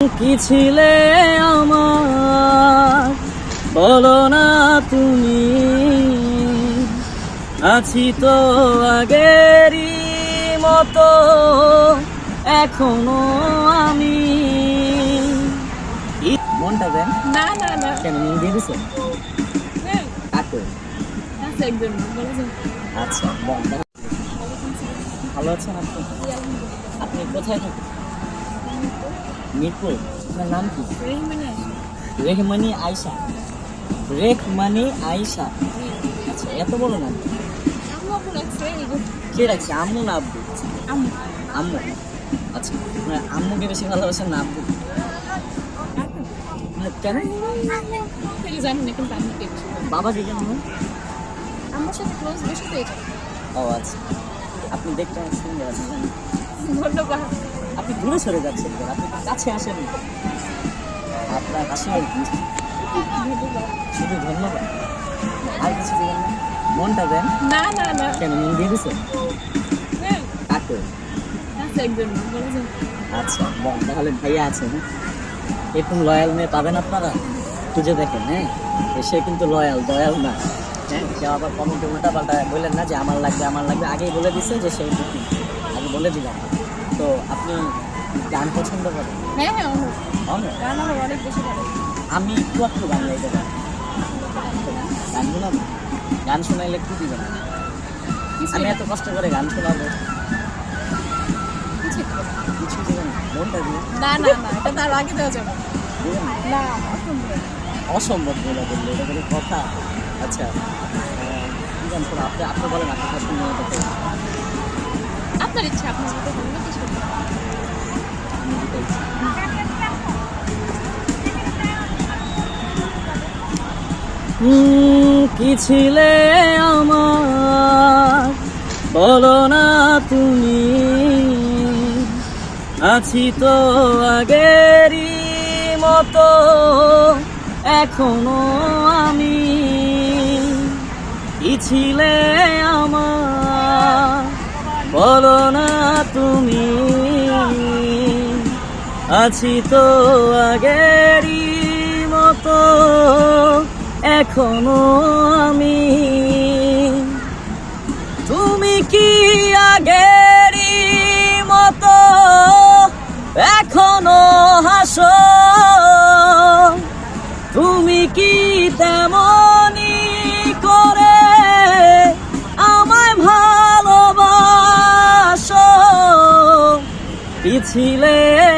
কি ছিলে আমার? বলো না তুমি। আছি তো আগেরই মতো এখনও আমি। মনটা দেন। না না না। কেন মন দিয়ে দিছে? হ্যাঁ, আচ্ছা ভালো আছেন আপনি? আপনি কোথায় থাকেন? মিরপুর? আপনার নাম কি? রেহমানি আছে রেহমানি আয়সা আয়সা আচ্ছা এত বড় নাম কে রাখছে আম্মু না আব্বু? আম্মু। আম্মু। আচ্ছা আপনার আম্মুকে বেশি ভালোবাসেন না আব্বু? মানে কেন? জানি না কিন্তু আম্মুকে। বাবাকে কেন? সাথে ক্লোজ বেশি ও আচ্ছা। আপনি দেখতে অনেক সুন্দর আছেন। ধন্যবাদ। আপনি দূরে সরে যাচ্ছেন কেন? আপনি কাছে আসেন আপনার কাছে ধন্যবাদ শুধু ধন্যবাদ। আর কিছু দেবেন না? মনটা দেন। না না না। কেন মন দিয়ে কাকে? যায় আচ্ছা বল তাহলে ভাইয়া আছে হ্যাঁ এরকম লয়াল মেয়ে পাবেন আপনারা? খুঁজে দেখেন হ্যাঁ? সে কিন্তু লয়াল দয়াল না। হ্যাঁ? কেউ আবার কমেন্টে উল্টা পাল্টা বললেন না যে আমার লাগবে আমার লাগবে। আগেই বলে দিছে যে সে আগে বলে দিলাম। তো আপনি গান পছন্দ করেন? হ্যাঁ হ্যাঁ অনেক। গান আমার অনেক বেশি ভালো। আমি একটু একটু গান গাইতে পারি গান শোনাবো? গান শোনাইলে একটু দিবেন? কিছু আমি এত কষ্ট করে গান শোনাবো। কিছু দিবেন না। মনটা দিয়ে? না না না এটা তার আগে দেওয়া যাবে। না। না। না অসম্ভব। অসম্ভব বলে বলল এটা কোনো কথা। আচ্ছা কি গান শোনা আপনি আপনি বলেন আপনি পছন্দ মতো করে। আপনার ইচ্ছা, আপনার মতো কিছু কি ছিলে আমার? বলো না তুমি। আছি তো আগেরই মতো, এখনও আমি। কি ছিলে আমার? বলো না তুমি, আছি তো আগেরই মতো, এখনও আমি। তুমি কি আগেরই মতো, এখনও হাসো? তুমি কি তেমনি ভালোবাসো কি ছিলে